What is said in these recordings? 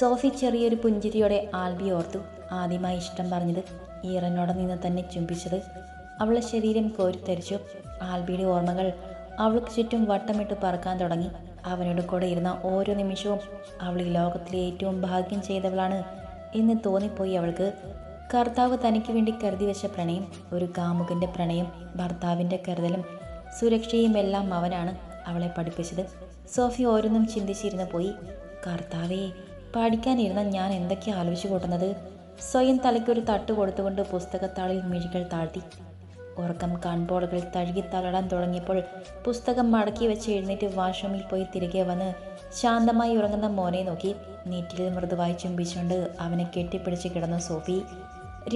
സോഫി ചെറിയൊരു പുഞ്ചിരിയോടെ ആൽബി ഓർത്തു. ആദ്യമായി ഇഷ്ടം പറഞ്ഞത് ഈറനോടെ നിന്ന് തന്നെ ചുംബിച്ചത്. അവളുടെ ശരീരം കോരിത്തരിച്ചു ആൽബിയുടെ ഓർമ്മകൾ അവൾക്ക് ചുറ്റും വട്ടമിട്ട് പറക്കാൻ തുടങ്ങി. അവനോട് കൂടെ ഇരുന്ന ഓരോ നിമിഷവും അവൾ ഈ ലോകത്തിലെ ഏറ്റവും ഭാഗ്യം ചെയ്തവളാണ് എന്ന് തോന്നിപ്പോയി അവൾക്ക്. കർത്താവ് തനിക്ക് വേണ്ടി കരുതി വെച്ച പ്രണയം ഒരു കാമുകന്റെ പ്രണയം ഭർത്താവിന്റെ കരുതലും സുരക്ഷയും എല്ലാം അവനാണ് അവളെ പഠിപ്പിച്ചത്. സോഫി ഓരോന്നും ചിന്തിച്ചിരുന്നു പോയി. കർത്താവേ പഠിക്കാനിരുന്ന ഞാൻ എന്തൊക്കെയാ ആലോചിച്ചു കൂട്ടുന്നത്? സ്വയം തലയ്ക്കൊരു തട്ട് കൊടുത്തുകൊണ്ട് പുസ്തകത്താളിൽ മിഴികൾ താഴ്ത്തി. ഉറക്കം കൺപോളുകൾ തഴുകി തളടാൻ തുടങ്ങിയപ്പോൾ പുസ്തകം മടക്കി വെച്ച് എഴുന്നേറ്റ് വാഷ്റൂമിൽ പോയി തിരികെ വന്ന് ശാന്തമായി ഉറങ്ങുന്ന മോനെ നോക്കി നീറ്റിൽ മൃദുവായി ചുംബിച്ചുകൊണ്ട് അവനെ കെട്ടിപ്പിടിച്ച് കിടന്നു സോഫി.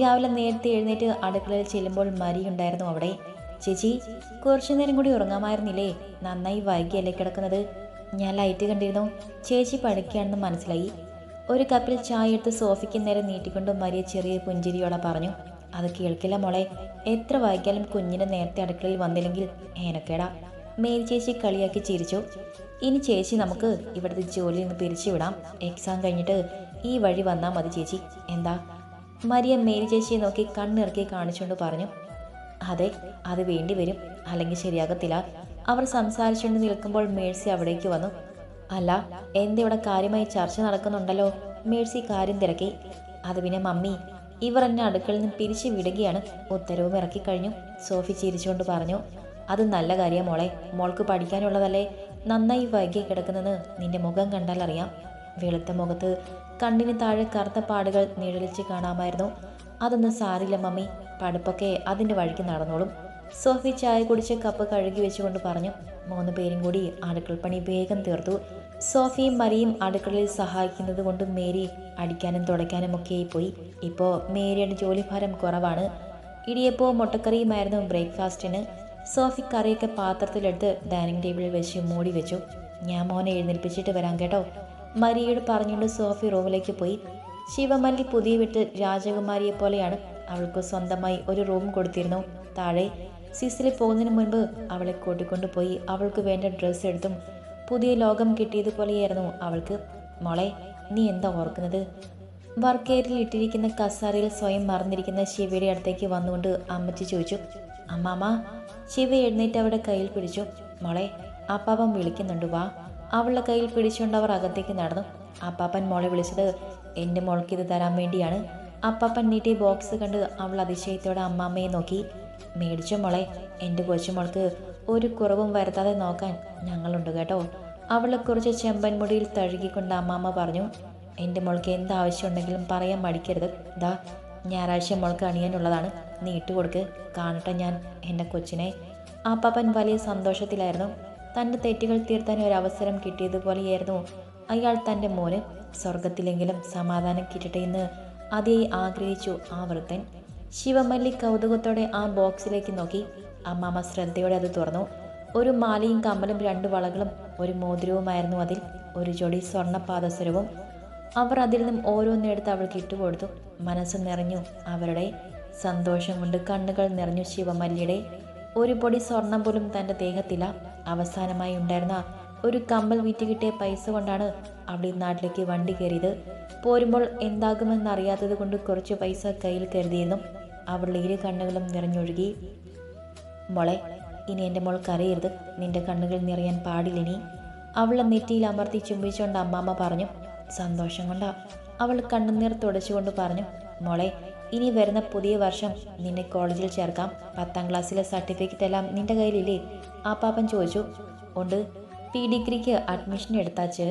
രാവിലെ നേരത്തെ എഴുന്നേറ്റ് അടുക്കളയിൽ ചെല്ലുമ്പോൾ മരിയുണ്ടായിരുന്നു അവിടെ. ചേച്ചി കുറച്ചു നേരം കൂടി ഉറങ്ങാമായിരുന്നില്ലേ? നന്നായി വൈകിയല്ലേ കിടക്കുന്നത്. ഞാൻ ലൈറ്റ് കണ്ടിരുന്നു. ചേച്ചി പഠിക്കുകയാണെന്ന് മനസ്സിലായി. ഒരു കപ്പിൽ ചായ എടുത്ത് സോഫിക്ക് നേരെ നീട്ടിക്കൊണ്ട് മരിയ ചെറിയ പുഞ്ചിരിയോടെ പറഞ്ഞു അത് കേൾക്കില്ല മോളെ എത്ര വൈകിയാലും കുഞ്ഞിനെ നേരത്തെ അടുക്കളയിൽ വന്നില്ലെങ്കിൽ ഏനക്കേടാ. മേരി ചേച്ചി കളിയാക്കി ചിരിച്ചു ഇനി ചേച്ചി നമുക്ക് ഇവിടുത്തെ ജോലിയിൽ നിന്ന് പിരിച്ചുവിടാം എക്സാം കഴിഞ്ഞിട്ട് ഈ വഴി വന്നാൽ മതി ചേച്ചി. എന്താ? മരിയ മേരി ചേച്ചിയെ നോക്കി കണ്ണിറക്കി കാണിച്ചുകൊണ്ട് പറഞ്ഞു അതെ അത് വേണ്ടി വരും. അല്ലെങ്കിൽ ശരിയാകത്തില്ല. അവർ സംസാരിച്ചുകൊണ്ട് നിൽക്കുമ്പോൾ മേഴ്സി അവിടേക്ക് വന്നു അല്ല എന്തിവിടെ കാര്യമായി ചർച്ച നടക്കുന്നുണ്ടല്ലോ? മേഴ്സി കാര്യം തിരക്കി. അത് പിന്നെ മമ്മി ഇവർ എന്നെ അടുക്കളിൽ നിന്ന് പിരിച്ചു വിടുകയാണ്. ഉത്തരവും ഇറക്കി കഴിഞ്ഞു. സോഫി ചിരിച്ചുകൊണ്ട് പറഞ്ഞു അത് നല്ല കാര്യം മോളെ. മോൾക്ക് പഠിക്കാനുള്ളതല്ലേ. നന്നായി വൈകി കിടക്കുന്നത് നിന്റെ മുഖം കണ്ടാൽ അറിയാം. വെളുത്ത മുഖത്ത് കണ്ണിന് താഴെ കറുത്ത പാടുകൾ നിഴലിച്ച് കാണാമായിരുന്നു. അതൊന്നും സാരില്ല മമ്മി. പഠിപ്പൊക്കെ അതിന്റെ വഴിക്ക് നടന്നോളും. സോഫി ചായ കുടിച്ച് കപ്പ് കഴുകി വെച്ചുകൊണ്ട് പറഞ്ഞു മൂന്ന് പേരും കൂടി അടുക്കള പണി വേഗം തീർത്തു. സോഫിയും മരിയും അടുക്കളയിൽ സഹായിക്കുന്നത് കൊണ്ട് മേരി അടിക്കാനും തുടയ്ക്കാനും ഒക്കെയായി പോയി ഇപ്പോൾ മേരിയുടെ ജോലിഭാരം കുറവാണ്. ഇടിയപ്പവും മുട്ടക്കറിയുമായിരുന്നു ബ്രേക്ക്ഫാസ്റ്റിന്. സോഫി കറിയൊക്കെ പാത്രത്തിലെടുത്ത് ഡൈനിങ് ടേബിളിൽ വെച്ച് മൂടി വെച്ചു. ഞാൻ മോനെ എഴുന്നേൽപ്പിച്ചിട്ട് വരാം കേട്ടോ. മരിയോട് പറഞ്ഞുകൊണ്ട് സോഫി റൂമിലേക്ക് പോയി. ശിവമല്ലി പുതിയ വിട്ട് രാജകുമാരിയെ പോലെയാണ് അവൾക്ക് സ്വന്തമായി ഒരു റൂം കൊടുത്തിരുന്നു. താഴെ സിസിലി പോകുന്നതിന് മുൻപ് അവളെ കൂട്ടിക്കൊണ്ടുപോയി അവൾക്ക് വേണ്ട ഡ്രസ്സ് എടുത്തും പുതിയ ലോകം കിട്ടിയതുപോലെയായിരുന്നു അവൾക്ക്. മോളെ നീ എന്താ ഓർക്കുന്നത്? വർക്കേരിൽ ഇട്ടിരിക്കുന്ന കസാരയിൽ സ്വയം മറന്നിരിക്കുന്ന ശിവയുടെ അടുത്തേക്ക് വന്നുകൊണ്ട് അമ്മച്ചി ചോദിച്ചു. അമ്മാമ്മ ശിവ എഴുന്നേറ്റ് അവരുടെ കയ്യിൽ പിടിച്ചു. മോളെ അപ്പാപ്പൻ വിളിക്കുന്നുണ്ട് വാ. അവളുടെ കയ്യിൽ പിടിച്ചുകൊണ്ട് അവർ അകത്തേക്ക് നടന്നു. അപ്പാപ്പൻ മോളെ വിളിച്ചത് എന്റെ മോൾക്ക് ഇത് തരാൻ വേണ്ടിയാണ്. അപ്പാപ്പൻ നീട്ടി ബോക്സ് കണ്ട് അവൾ അതിശയത്തോടെ അമ്മാമ്മയെ നോക്കി. മേടിച്ചോ മോളെ എന്റെ കൊച്ചുമോൾക്ക് ഒരു കുറവും വരുത്താതെ നോക്കാൻ ഞങ്ങളുണ്ട് കേട്ടോ. അവളെ കുറിച്ച് ചെമ്പൻ മുടിയിൽ തഴുകിക്കൊണ്ട് അമ്മാമ്മ പറഞ്ഞു എന്റെ മോൾക്ക് എന്ത് ആവശ്യമുണ്ടെങ്കിലും പറയാൻ മടിക്കരുത്. ദാ ഞായറാഴ്ച മോൾക്ക് അണിയാനുള്ളതാണ്. നീ ഇട്ടുകൊടുക്ക് കാണട്ടെ ഞാൻ എന്റെ കൊച്ചിനെ. അപ്പാപ്പൻ വലിയ സന്തോഷത്തിലായിരുന്നു. തന്റെ തെറ്റുകൾ തീർത്താൻ ഒരു അവസരം കിട്ടിയതുപോലെയായിരുന്നു അയാൾ തന്റെ മോന് സ്വർഗത്തിലെങ്കിലും സമാധാനം കിട്ടട്ടെ എന്ന് അതിയായി ആഗ്രഹിച്ചു ആ വൃത്തൻ ശിവമല്ലി കൗതുകത്തോടെ ആ ബോക്സിലേക്ക് നോക്കി. അമ്മാമ്മ ശ്രദ്ധയോടെ അത് തുറന്നു. ഒരു മാലയും കമ്മലും രണ്ട് വളകളും ഒരു മോതിരവുമായിരുന്നു അതിൽ. ഒരു ജോഡി സ്വർണപാദസരവും അവർ അതിൽ നിന്നും ഓരോന്നെടുത്ത് അവൾക്ക് ഇട്ടുകൊടുത്തു മനസ്സ് നിറഞ്ഞു. അവരുടെ സന്തോഷം കൊണ്ട് കണ്ണുകൾ നിറഞ്ഞു ശിവമല്ലിയുടെ. ഒരു പൊടി സ്വർണം പോലും തന്റെ ദേഹത്തില്ല. അവസാനമായി ഉണ്ടായിരുന്ന ഒരു കമ്മൽ വിറ്റ് കിട്ടിയ പൈസ കൊണ്ടാണ് അവിടെ നാട്ടിലേക്ക് വണ്ടി കയറിയത്. പോരുമ്പോൾ എന്താകുമെന്നറിയാത്തത് കൊണ്ട് കുറച്ച് പൈസ കയ്യിൽ കരുതിയിരുന്നു അവളുടെ ഇരു കണ്ണുകളും നിറഞ്ഞൊഴുകി മോളെ ഇനി എന്റെ മോൾ കരയരുത്. നിന്റെ കണ്ണുകൾ നിറയാൻ പാടില്ലിനി അവളെ നെറ്റിയിൽ അമർത്തി ചുംബിച്ചുകൊണ്ട് അമ്മാമ്മ പറഞ്ഞു സന്തോഷം കൊണ്ടാ. അവൾ കണ്ണുനീർ തുടച്ചുകൊണ്ട് പറഞ്ഞു മോളെ ഇനി വരുന്ന പുതിയ വർഷം നിന്നെ കോളേജിൽ ചേർക്കാം. പത്താം ക്ലാസ്സിലെ സർട്ടിഫിക്കറ്റ് എല്ലാം നിന്റെ കയ്യിലില്ലേ? ആ പാപ്പൻ ചോദിച്ചു ഉണ്ട്. പി ഡിഗ്രിക്ക് അഡ്മിഷൻ എടുത്താച്ച്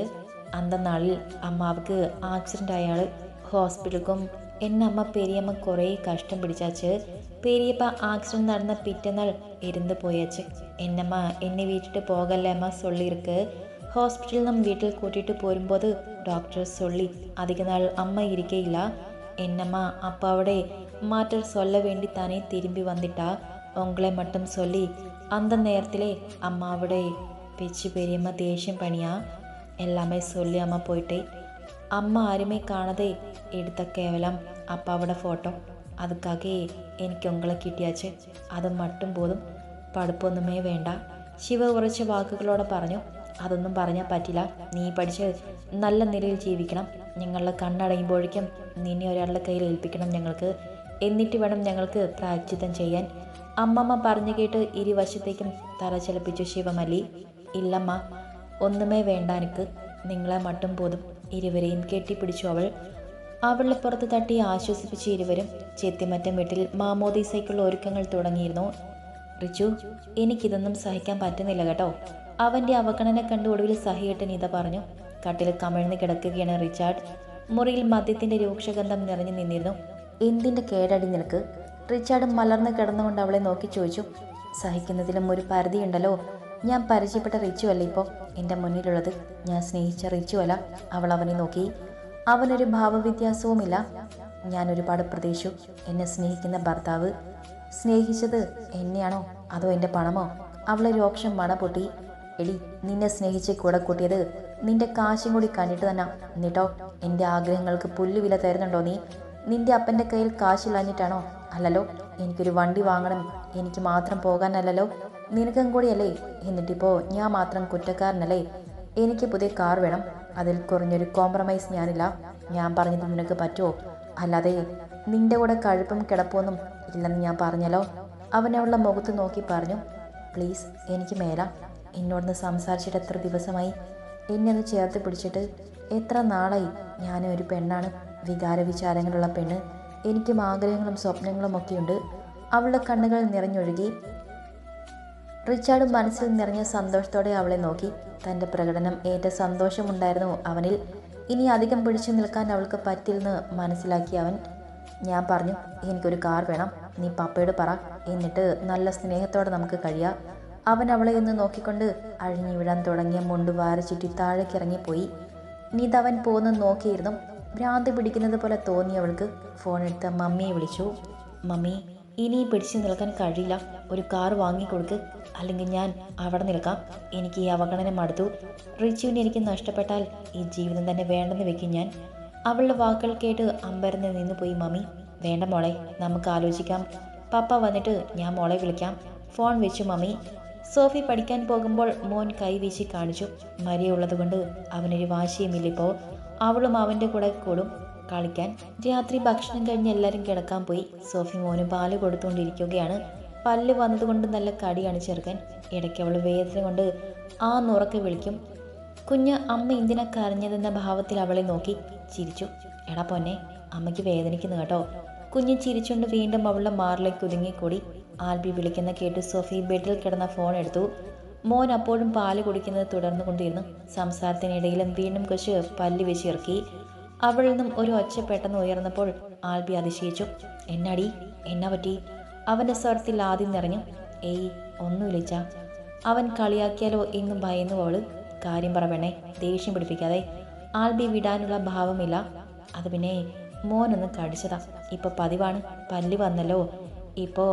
അന്തനാളിൽ അമ്മാവക്ക് ആക്സിഡന്റ് ആയാൾ ഹോസ്പിറ്റലിലും എന്നമ്മ പെരിയമ്മ കുറേ കഷ്ടം പിടിച്ചാച്ച്. പെരിയപ്പ ആക്സിഡന്റ് നടന്ന പിറ്റന്നാൾ ഇരുന്ന് പോയാച്ച്. എന്നമ്മ എന്നെ വീട്ടിട്ട് പോകല്ലേ അമ്മ സൊല്ലിയിருக்கு ഹോസ്പിറ്റലിൽ നിന്നും വീട്ടിൽ കൂട്ടിയിട്ട് പോരുമ്പോൾ ഡോക്ടർ സൊള്ളി. അധിക നാൾ അമ്മ ഇരിക്കയില്ല. എന്നമ്മ അപ്പം അവിടെ മാറ്റർ സൊല്ല വേണ്ടി തന്നെ തിരുമ്പി വന്നിട്ടാ. ഉങ്ങളെ മട്ടും സൊല്ലി. അന്ത നേരത്തിലെ അമ്മ അവിടെ പെച്ചു പെരിയമ്മ ദേഷ്യം പണിയാ. എല്ലാമേ സൊല്ലി അമ്മ പോയിട്ടേ. അമ്മ ആരുമേ കാണാതെ എടുത്ത കേവലം അപ്പാവിടെ ഫോട്ടോ. അതുക്കാകെ എനിക്ക് ഉങ്ങളെ കിട്ടിയാച്ച്. അത് മട്ടും പോതും പഠിപ്പൊന്നുമേ വേണ്ട. ശിവ കുറച്ച് വാക്കുകളോടെ പറഞ്ഞു അതൊന്നും പറഞ്ഞാൽ പറ്റില്ല. നീ പഠിച്ച് നല്ല നിലയിൽ ജീവിക്കണം. ഞങ്ങളുടെ കണ്ണടയുമ്പോഴേക്കും നിന്നെ ഒരാളുടെ കയ്യിൽ ഏൽപ്പിക്കണം ഞങ്ങൾക്ക്. എന്നിട്ട് വേണം ഞങ്ങൾക്ക് പ്രായച്ചിത്തം ചെയ്യാൻ. അമ്മമ്മ പറഞ്ഞു കേട്ട് ഇരുവശത്തേക്കും തല ചലപ്പിച്ചു ശിവമല്ലി. ഇല്ലമ്മ ഒന്നുമേ വേണ്ട എനിക്ക്. നിങ്ങളെ മട്ടും പോതും ഇരുവരെയും കെട്ടിപ്പിടിച്ചു അവൾ. അവളെ പുറത്ത് തട്ടി ആശ്വസിപ്പിച്ച് ഇരുവരും ചെത്തിമറ്റം വീട്ടിൽ മാമോദീസയ്ക്കുള്ള ഒരുക്കങ്ങൾ തുടങ്ങിയിരുന്നു. റിച്ചു എനിക്കിതൊന്നും സഹിക്കാൻ പറ്റുന്നില്ല കേട്ടോ. അവന്റെ അവഗണന കണ്ട് ഒടുവിൽ സഹിയിട്ട് നീത പറഞ്ഞു. കട്ടിൽ കമിഴ്ന്ന് കിടക്കുകയാണ് റിച്ചാർഡ്. മുറിയിൽ മദ്യത്തിന്റെ രൂക്ഷഗന്ധം നിറഞ്ഞു നിന്നിരുന്നു. എന്തിന്റെ കേടടി നിനക്ക്? റിച്ചാർഡ് മലർന്ന് കിടന്നുകൊണ്ട് അവളെ നോക്കി ചോദിച്ചു. സഹിക്കുന്നതിലും ഒരു പരിധിയുണ്ടല്ലോ. ഞാൻ പരിചയപ്പെട്ട റിച്ചു അല്ലേ ഇപ്പോൾ എന്റെ മുന്നിലുള്ളത് ഞാൻ സ്നേഹിച്ച റിച്ചുവല അവൾ അവനെ നോക്കി. അവനൊരു ഭാവവ്യത്യാസവുമില്ല. ഞാൻ ഒരുപാട് പ്രതീക്ഷു എന്നെ സ്നേഹിക്കുന്ന ഭർത്താവ്. സ്നേഹിച്ചത് എന്നെയാണോ? അതോ എന്റെ പണമോ? അവളെ രോക്ഷം മണ പൊട്ടി എടി നിന്നെ സ്നേഹിച്ച് കൂടെ കൂട്ടിയത് നിന്റെ കാശും കൂടി കണ്ടിട്ട് തന്നെ. എന്നിട്ടോ എന്റെ ആഗ്രഹങ്ങൾക്ക് പുല്ലുവില തരുന്നുണ്ടോ നീ? നിന്റെ അപ്പന്റെ കയ്യിൽ കാശില്ലാഞ്ഞിട്ടാണോ? അല്ലല്ലോ എനിക്കൊരു വണ്ടി വാങ്ങണം. എനിക്ക് മാത്രം പോകാനല്ലല്ലോ. നിനക്കും കൂടിയല്ലേ? എന്നിട്ടിപ്പോ ഞാൻ മാത്രം കുറ്റക്കാരനല്ലേ? എനിക്ക് പുതിയ കാർ വേണം. അതിൽ കുറഞ്ഞൊരു കോംപ്രമൈസ് ഞാനില്ല. ഞാൻ പറഞ്ഞത് നിനക്ക് പറ്റുമോ അല്ലാതെ നിന്റെ കൂടെ കഴുപ്പും കിടപ്പൊന്നും ഇല്ലെന്ന് ഞാൻ പറഞ്ഞല്ലോ. അവനുള്ള മുഖത്ത് നോക്കി പറഞ്ഞു പ്ലീസ് എനിക്ക് മേല. എന്നോടൊന്ന് സംസാരിച്ചിട്ട് എത്ര ദിവസമായി? എന്നെ ഒന്ന് ചേർത്ത് പിടിച്ചിട്ട് എത്ര നാളായി? ഞാനും ഒരു പെണ്ണാണ്. വികാര വിചാരങ്ങളുള്ള പെണ്ണ്. എനിക്കും ആഗ്രഹങ്ങളും സ്വപ്നങ്ങളും ഒക്കെയുണ്ട്. അവളുടെ കണ്ണുകൾ നിറഞ്ഞൊഴുകി. റിച്ചാർഡ് മനസ്സിൽ നിറഞ്ഞ സന്തോഷത്തോടെ അവളെ നോക്കി. തന്റെ പ്രകടനം ഏറ്റ സന്തോഷമുണ്ടായിരുന്നു അവനിൽ. ഇനി അധികം പിടിച്ചു നിൽക്കാൻ അവൾക്ക് പറ്റില്ലെന്ന് മനസ്സിലാക്കി അവൻ. ഞാൻ പറഞ്ഞു എനിക്കൊരു കാർ വേണം. നീ പപ്പയോട് പറ. എന്നിട്ട് നല്ല സ്നേഹത്തോടെ നമുക്ക് കഴിയാം. അവൻ അവളെ ഒന്ന് നോക്കിക്കൊണ്ട് അഴിഞ്ഞു വിടാൻ തുടങ്ങിയ മുണ്ട് വാര ചുറ്റി താഴേക്കിറങ്ങിപ്പോയി. നീതവൻ പോന്ന് നോക്കിയിരുന്നു. ഭ്രാന്ത് പിടിക്കുന്നത് പോലെ തോന്നി അവൾക്ക്. ഫോൺ എടുത്ത് മമ്മിയെ വിളിച്ചു. മമ്മി ഇനി പിടിച്ചു നിൽക്കാൻ കഴിയില്ല. ഒരു കാർ വാങ്ങിക്കൊടുക്ക്. അല്ലെങ്കിൽ ഞാൻ അവിടെ നിൽക്കാം. എനിക്ക് ഈ അവഗണന മടുത്തു. റിച്ചുവിനെ എനിക്ക് നഷ്ടപ്പെട്ടാൽ ഈ ജീവിതം തന്നെ വേണ്ടെന്ന് വെക്കും ഞാൻ. അവളുടെ വാക്കുകൾ കേട്ട് അമ്പരന്ന് നിന്ന് പോയി മമ്മി. വേണ്ട മോളെ നമുക്ക് ആലോചിക്കാം. പപ്പ വന്നിട്ട് ഞാൻ മോളെ വിളിക്കാം. ഫോൺ വെച്ചു മമ്മി. സോഫി പഠിക്കാൻ പോകുമ്പോൾ മോൻ കൈവീശി കാണിച്ചു. മരിയുള്ളതുകൊണ്ട് അവനൊരു വാശിയുമില്ലിപ്പോൾ അവളും അവന്റെ കൂടെ കൂടും കളിക്കാൻ. രാത്രി ഭക്ഷണം കഴിഞ്ഞ് എല്ലാവരും കിടക്കാൻ പോയി. സോഫി മോന് പാൽ കൊടുത്തുകൊണ്ടിരിക്കുകയാണ്. പല്ല് വന്നതുകൊണ്ട് നല്ല കടിയാണ് ചെറുക്കൻ. ഇടയ്ക്ക് അവൾ വേദന കൊണ്ട് ആ നുറക്കെ വിളിക്കും. കുഞ്ഞ് അമ്മ എന്തിനാ കരഞ്ഞതെന്ന ഭാവത്തിൽ അവളെ നോക്കി ചിരിച്ചു. എടാ പൊന്നെ അമ്മയ്ക്ക് വേദനിക്കുന്നു കേട്ടോ. കുഞ്ഞ് ചിരിച്ചുകൊണ്ട് വീണ്ടും അവളുടെ മാറിലേക്ക് ഒതുങ്ങിക്കൂടി. ആൽബി വിളിക്കുന്ന കേട്ട് സോഫി ബെഡിൽ കിടന്ന ഫോൺ എടുത്തു. മോൻ അപ്പോഴും പാൽ കുടിക്കുന്നത് തുടർന്നു കൊണ്ടിരുന്നു. സംസാരത്തിനിടയിലും വീണ്ടും കൊച്ചു പല്ല് വെച്ചിറക്കി അവളിൽ നിന്നും ഒരു ഒച്ച പെട്ടെന്ന് ഉയർന്നപ്പോൾ ആൽബി അതിശയിച്ചു. എന്നടി? എന്നാ പറ്റി? അവന്റെ സ്വരത്തിൽ ആദ്യം നിറഞ്ഞു. ഏയ് ഒന്നുമില്ല അവൻ കളിയാക്കിയാലോ എന്നും ഭയന്നു അവൾ. കാര്യം പറവണേ ദേഷ്യം പിടിപ്പിക്കാതെ. ആൽബി വിടാനുള്ള ഭാവമില്ല. അത് പിന്നെ മോനൊന്ന് കടിച്ചതാ. ഇപ്പൊ പതിവാണ്. പല്ല് വന്നല്ലോ. ഇപ്പോ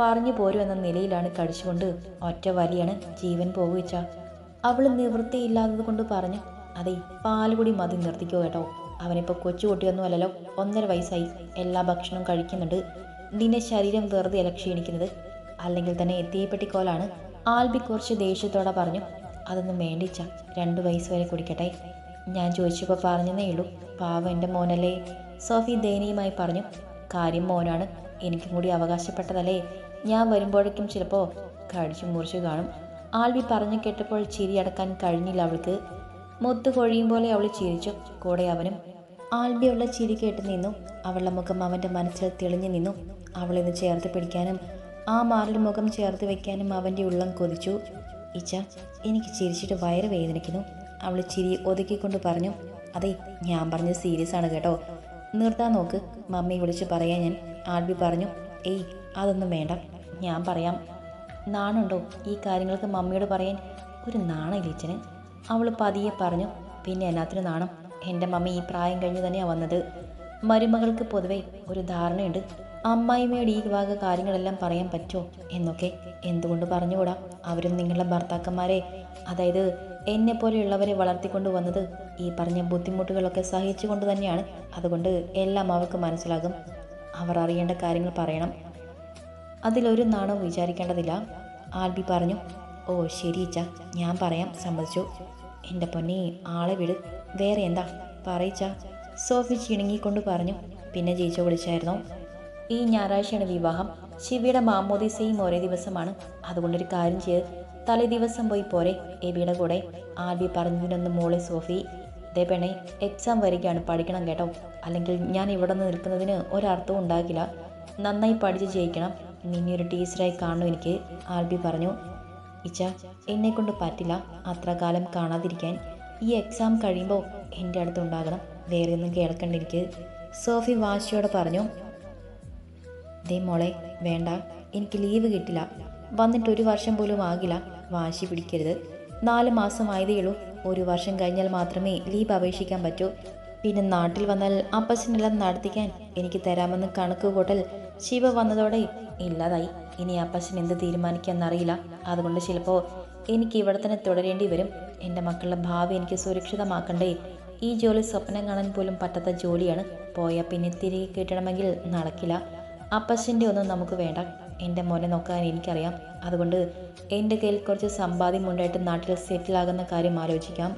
പറഞ്ഞു പോരും എന്ന നിലയിലാണ് കടിച്ചുകൊണ്ട് ഒറ്റ വലിയാണ് ജീവൻ പോകുവച്ച അവൾ നിവൃത്തിയില്ലാത്തത് കൊണ്ട് പറഞ്ഞു അതെ പാലുകൂടി മതി നിർത്തിക്കോ കേട്ടോ. അവനിപ്പോൾ കൊച്ചുകുട്ടിയൊന്നും അല്ലല്ലോ ഒന്നര വയസ്സായി. എല്ലാ ഭക്ഷണവും കഴിക്കുന്നുണ്ട്. നിന്നെ ശരീരം വെറുതെ അല്ല ക്ഷീണിക്കുന്നത്. അല്ലെങ്കിൽ തന്നെ തീപ്പെട്ടിക്കോലാണ് ആൽബി കുറച്ച് ദേഷ്യത്തോടെ പറഞ്ഞു അതൊന്നും വേണ്ടിച്ച രണ്ട് വയസ്സ് വരെ കുടിക്കട്ടെ. ഞാൻ ചോദിച്ചപ്പോൾ പറഞ്ഞതേ ഉള്ളൂ. പാവം എന്റെ മോനല്ലേ. സോഫി ദയനീയമായി പറഞ്ഞു കാര്യം മോനാണ്. എനിക്കും കൂടി അവകാശപ്പെട്ടതല്ലേ. ഞാൻ വരുമ്പോഴേക്കും ചിലപ്പോൾ കടിച്ചു മുറിച്ചു കാണും. ആൽവി പറഞ്ഞു കേട്ടപ്പോൾ ചിരി അടക്കാൻ കഴിഞ്ഞില്ല അവൾക്ക്. മുത്ത് കൊഴിയും പോലെ അവൾ ചിരിച്ചു. കൂടെ അവനും. ആൽബി ചിരി കേട്ട് നിന്നു. അവളുടെ മുഖം അവന്റെ മനസ്സിൽ തെളിഞ്ഞു നിന്നു. അവളിന്ന് ചേർത്ത് പിടിക്കാനും ആ മാറിൽ മുഖം ചേർത്ത് വെക്കാനും അവന്റെ ഉള്ളം കൊതിച്ചു. ഇച്ച എനിക്ക് ചിരിച്ചിട്ട് വയറ് വേദനിക്കുന്നു. അവൾ ചിരി ഒതുക്കിക്കൊണ്ട് പറഞ്ഞു. അതെ ഞാൻ പറഞ്ഞത് സീരിയസ് ആണ് കേട്ടോ. നിർത്താൻ നോക്ക്. മമ്മി വിളിച്ച് പറയാൻ ഞാൻ. ആൽബി പറഞ്ഞു. ഏയ് അതൊന്നും വേണ്ട. ഞാൻ പറയാം നാണുണ്ടോ? ഈ കാര്യങ്ങൾക്ക് മമ്മിയോട് പറയാൻ ഒരു നാണയില്ലച്ചന് അവൾ പതിയെ പറഞ്ഞു പിന്നെ എന്നാത്തിന് നാണം. എന്റെ മമ്മി ഈ പ്രായം കഴിഞ്ഞ് തന്നെയാണ് വന്നത്. മരുമകൾക്ക് പൊതുവെ ഒരു ധാരണയുണ്ട്. അമ്മായിമ്മയോട് ഈ വക കാര്യങ്ങളെല്ലാം പറയാൻ പറ്റുമോ എന്നൊക്കെ എന്തുകൊണ്ട് പറഞ്ഞുകൂടാ? അവരും നിങ്ങളുടെ ഭർത്താക്കന്മാരെ അതായത് എന്നെ പോലെയുള്ളവരെ വളർത്തിക്കൊണ്ട് വന്നത് ഈ പറഞ്ഞ ബുദ്ധിമുട്ടുകളൊക്കെ സഹിച്ചുകൊണ്ട് തന്നെയാണ്. അതുകൊണ്ട് എല്ലാം അവർക്ക് മനസ്സിലാകും. അവർ അറിയേണ്ട കാര്യങ്ങൾ പറയണം. അതിലൊരു നാണവും വിചാരിക്കേണ്ടതില്ല. ആൽബി പറഞ്ഞു ഓ ശരി ഇച്ച ഞാൻ പറയാം സമ്മതിച്ചു. എന്റെ പൊന്നി ആളെ വിട്. വേറെ എന്താ? പറയിച്ച സോഫി ചിണുങ്ങിക്കൊണ്ട് പറഞ്ഞു പിന്നെ ജീജോ വിളിച്ചായിരുന്നു. ഈ ഞായറാഴ്ചയാണ് വിവാഹം. ശിവയുടെ മാമോദീസയും ഒരേ ദിവസമാണ്. അതുകൊണ്ടൊരു കാര്യം ചെയ്ത് തലേ ദിവസം പോയി പോരെ എബിയുടെ കൂടെ. ആൽബി പറഞ്ഞതിനൊന്ന് മോളെ സോഫി. ദേ പെണ്ണെ എക്സാം വരികയാണ്. പഠിക്കണം കേട്ടോ. അല്ലെങ്കിൽ ഞാൻ ഇവിടെ നിന്ന് നിൽക്കുന്നതിന് ഒരർത്ഥവും ഉണ്ടാകില്ല. നന്നായി പഠിച്ച് ജയിക്കണം. നിന്നെ ഒരു ടീച്ചറായി കാണണം എനിക്ക് ആൽബി പറഞ്ഞു. ഇച്ച എന്നെ കൊണ്ട് പറ്റില്ല. അത്ര കാലം കാണാതിരിക്കാൻ ഈ എക്സാം കഴിയുമ്പോൾ എന്റെ അടുത്തുണ്ടാകണം വേറെ ഒന്നും കേൾക്കണ്ട എനിക്ക്. സോഫി വാശിയോടെ പറഞ്ഞു. ദേ മോളെ വേണ്ട. എനിക്ക് ലീവ് കിട്ടില്ല. വന്നിട്ട് ഒരു വർഷം പോലും ആകില്ല. വാശി പിടിക്കരുത്. നാല് മാസം ആയതേ ഉള്ളൂ. ഒരു വർഷം കഴിഞ്ഞാൽ മാത്രമേ ലീവ് അപേക്ഷിക്കാൻ പറ്റൂ. പിന്നെ നാട്ടിൽ വന്നാൽ അപ്പച്ചനെല്ലാം നടത്തിക്കാൻ എനിക്ക് തരാമെന്ന് കണക്ക് കൂട്ടൽ ശിവ വന്നതോടെ ഇല്ലാതായി. ഇനി അപ്പച്ചൻ എന്ത് തീരുമാനിക്കാന്നറിയില്ല അതുകൊണ്ട് ചിലപ്പോൾ എനിക്ക് ഇവിടെ തന്നെ തുടരേണ്ടി വരും. എന്റെ മക്കളുടെ ഭാവി എനിക്ക് സുരക്ഷിതമാക്കണ്ടേ. ഈ ജോലി സ്വപ്നം കാണാൻ പോലും പറ്റാത്ത ജോലിയാണ്. പോയാൽ പിന്നെ തിരികെ കിട്ടണമെങ്കിൽ നടക്കില്ല. അപ്പച്ചന്റെ ഒന്നും നമുക്ക് വേണ്ട. എന്റെ മോനെ നോക്കാൻ എനിക്കറിയാം. അതുകൊണ്ട് എന്റെ കയ്യിൽ കുറച്ച് സമ്പാദ്യം ഉണ്ടായിട്ട് നാട്ടിൽ സെറ്റിലാകുന്ന കാര്യം ആലോചിക്കാം.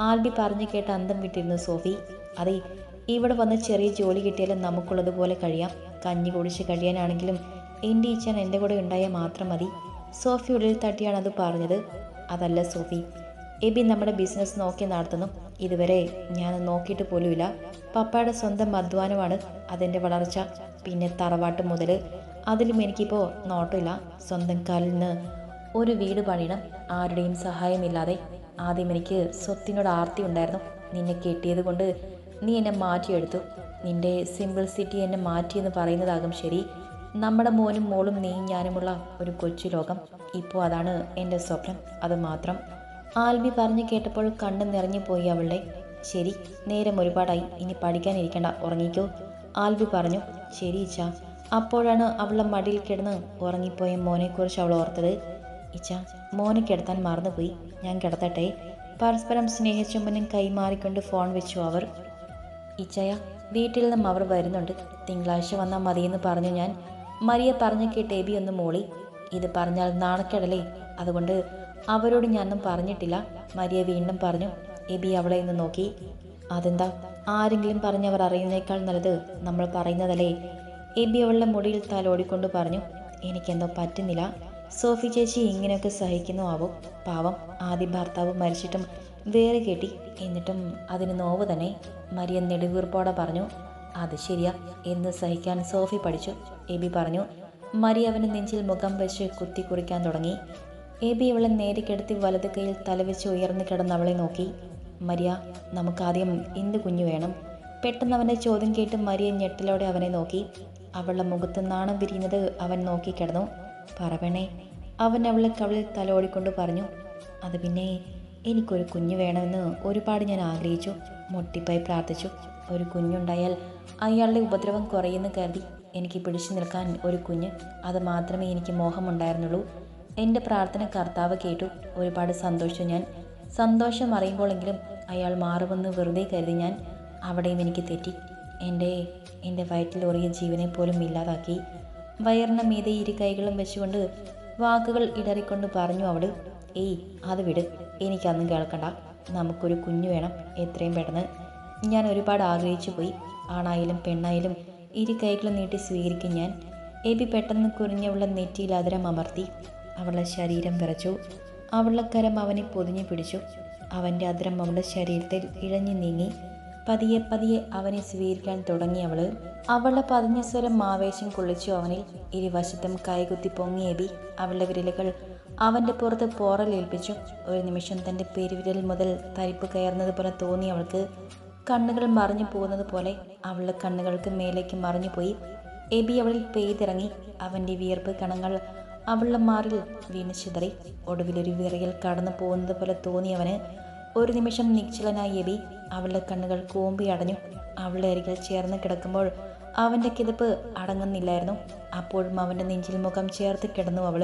ആൽബി പറഞ്ഞു കേട്ട അന്തം വിട്ടിരുന്നു സോഫി. അതെ ഇവിടെ വന്ന് ചെറിയ ജോലി കിട്ടിയാലും നമുക്കുള്ളതുപോലെ കഴിയാം. കഞ്ഞി കുടിച്ച് കഴിയാനാണെങ്കിലും എന്റെ ഈച്ചൻ എന്റെ കൂടെ ഉണ്ടായാൽ മാത്രം മതി. സോഫി ഉള്ളിൽ തട്ടിയാണ് അത് പറഞ്ഞത്. അതല്ല സോഫി എബി നമ്മുടെ ബിസിനസ് നോക്കി നടത്തുന്നു. ഇതുവരെ ഞാൻ നോക്കിയിട്ട് പോലുമില്ല. പപ്പയുടെ സ്വന്തം അധ്വാനമാണ് അതിന്റെ വളർച്ച. പിന്നെ തറവാട്ട് മുതൽ അതിലും എനിക്കിപ്പോൾ നോട്ടമില്ല. സ്വന്തം കാലിൽ നിന്ന് ഒരു വീട് പണിയണം. ആരുടെയും സഹായമില്ലാതെ ആദ്യം എനിക്ക് സ്വത്തിനോട് ആർത്തി ഉണ്ടായിരുന്നു. നിന്നെ കെട്ടിയത് കൊണ്ട് നീ എന്നെ മാറ്റിയെടുത്തു. നിന്റെ സിമ്പിൾ സിറ്റി എന്നെ മാറ്റിയെന്ന് പറയുന്നതാകും ശരി. നമ്മുടെ മോനും മോളും നീ ഞാനുമുള്ള ഒരു കൊച്ചു ലോകം. ഇപ്പോൾ അതാണ് എന്റെ സ്വപ്നം. അത് മാത്രം. ആൽബി പറഞ്ഞു കേട്ടപ്പോൾ കണ്ണ് നിറഞ്ഞു പോയി അവളുടെ. ശരി നേരം ഒരുപാടായി. ഇനി പഠിക്കാനിരിക്കണ്ട. ഉറങ്ങിക്കോ. ആൽബി പറഞ്ഞു ശരി ഇച്ച. അപ്പോഴാണ് അവളുടെ മടിയിൽ കിടന്ന് ഉറങ്ങിപ്പോയ മോനെക്കുറിച്ച് അവൾ ഓർത്തത്. ഇച്ച മോനെ കിടത്താൻ മറന്നുപോയി. ഞാൻ കിടത്തട്ടെ. പരസ്പരം സ്നേഹചുംബനം കൈമാറിക്കൊണ്ട് ഫോൺ വെച്ചു അവർ. ഇച്ചയ വീട്ടിൽ നിന്നും അവർ വരുന്നുണ്ട്. തിങ്കളാഴ്ച വന്നാൽ മതിയെന്ന് പറഞ്ഞു ഞാൻ. മരിയ പറഞ്ഞു കേട്ട് എബി ഒന്ന് മോളി. ഇത് പറഞ്ഞാൽ നാണക്കെടലേ അതുകൊണ്ട് അവരോട് ഞാനൊന്നും പറഞ്ഞിട്ടില്ല. മരിയ വീണ്ടും പറഞ്ഞു എബി അവളെ ഒന്ന് നോക്കി. അതെന്താ? ആരെങ്കിലും പറഞ്ഞവർ അറിയുന്നേക്കാൾ നല്ലത് നമ്മൾ പറയുന്നതല്ലേ? എബി അവളുടെ മുടിയിൽ തലോടിക്കൊണ്ട് പറഞ്ഞു എനിക്കെന്തോ പറ്റുന്നില്ല. സോഫി ചേച്ചി ഇങ്ങനെയൊക്കെ സഹിക്കുന്നു ആവും? പാവം. ആദ്യ ഭർത്താവ് മരിച്ചിട്ടും വേറെ കെട്ടി. എന്നിട്ടും അതിന് നോവ് തന്നെ. മരിയ നെടുവീർപ്പോടെ പറഞ്ഞു അത് ശരിയാ എന്ന് സഹിക്കാൻ സോഫി പഠിച്ചു. എബി പറഞ്ഞു മരി അവന്റെ നെഞ്ചിൽ മുഖം വെച്ച് കുത്തി കുറിക്കാൻ തുടങ്ങി. എബി അവളെ നേരെ കിടത്തി വലത് കൈയിൽ തലവെച്ച് ഉയർന്നു കിടന്ന് അവളെ നോക്കി. മരിയ നമുക്കാദ്യം എന്ത് കുഞ്ഞു വേണം? പെട്ടെന്ന് അവന്റെ ചോദ്യം കേട്ട് മരിയ ഞെട്ടലോടെ അവനെ നോക്കി. അവളുടെ മുഖത്ത് നാണം വിരിയുന്നത് അവൻ നോക്കി കിടന്നു. പറവണേ അവൻ അവളെ കവളിൽ തലോടിക്കൊണ്ട് പറഞ്ഞു. അത് പിന്നെ എനിക്കൊരു കുഞ്ഞു വേണമെന്ന് ഒരുപാട് ഞാൻ ആഗ്രഹിച്ചു മുട്ടിപ്പായി പ്രാർത്ഥിച്ചു. ഒരു കുഞ്ഞുണ്ടായാൽ അയാളുടെ ഉപദ്രവം കുറയുന്ന കരുതി എനിക്ക് പിടിച്ചു നിൽക്കാൻ ഒരു കുഞ്ഞ്. അത് മാത്രമേ എനിക്ക് മോഹമുണ്ടായിരുന്നുള്ളൂ. എന്റെ പ്രാർത്ഥന കർത്താവ് കേട്ടു. ഒരുപാട് സന്തോഷിച്ചു ഞാൻ. സന്തോഷം അറിയുമ്പോഴെങ്കിലും അയാൾ മാറുമെന്ന് വെറുതെ കരുതി ഞാൻ. അവിടെയും എനിക്ക് തെറ്റി. എന്റെ എന്റെ വയറ്റിലൊറിയ ജീവനെ പോലും ഇല്ലാതാക്കി. വയറിന് മീതെ ഇരു കൈകളും വെച്ചുകൊണ്ട് വാക്കുകൾ ഇടറിക്കൊണ്ട് പറഞ്ഞു അവൾ ഏയ് അത് വിട്. എനിക്കന്നും കേൾക്കണ്ട. നമുക്കൊരു കുഞ്ഞു വേണം. എത്രയും പെട്ടെന്ന്. ഞാൻ ഒരുപാട് ആഗ്രഹിച്ചു പോയി. ആണായാലും പെണ്ണായാലും ഇരു കൈകളും നീട്ടി സ്വീകരിക്കും ഞാൻ. എബി പെട്ടെന്ന് കുരിഞ്ഞവളുടെ നെറ്റിയിൽ അതിരം അമർത്തി. അവളുടെ ശരീരം വിറച്ചു. അവളുടെ കരം അവനെ പൊതിഞ്ഞു പിടിച്ചു. അവന്റെ അതിരം അവളുടെ ശരീരത്തിൽ ഇഴഞ്ഞു നീങ്ങി. പതിയെ പതിയെ അവനെ സ്വീകരിക്കാൻ തുടങ്ങി അവൾ അവളുടെ പതിഞ്ഞ സ്വരം ആവേശം കൊള്ളിച്ചു അവനിൽ. ഇരുവശത്തും കൈകുത്തി എബി അവളുടെ വിരലുകൾ അവന്റെ പുറത്ത് പോറലേൽപ്പിച്ചു ഒരു നിമിഷം തന്റെ പെരുവിരൽ മുതൽ തരിപ്പ് കയറുന്നത് പോലെ തോന്നി അവൾക്ക്. കണ്ണുകൾ മറിഞ്ഞു പോകുന്നത് പോലെ അവളുടെ കണ്ണുകൾക്ക് മേലേക്ക് മറിഞ്ഞു പോയി. എബി അവളിൽ പെയ്തിറങ്ങി. അവന്റെ വിയർപ്പ് കണങ്ങൾ അവളുടെ മാറിൽ വീണ് ചിതറി. ഒടുവിലൊരു വിറയൽ കടന്നു പോകുന്നത് പോലെ തോന്നി അവന്. ഒരു നിമിഷം നിശ്ചലനായി എബി അവളുടെ കണ്ണുകൾ കൂമ്പി അടഞ്ഞു. അവളുടെ അരികിൽ ചേർന്ന് കിടക്കുമ്പോൾ അവന്റെ കിതപ്പ് അടങ്ങുന്നില്ലായിരുന്നു. അപ്പോഴും അവന്റെ നെഞ്ചിൽ മുഖം ചേർത്ത് കിടന്നു അവൾ.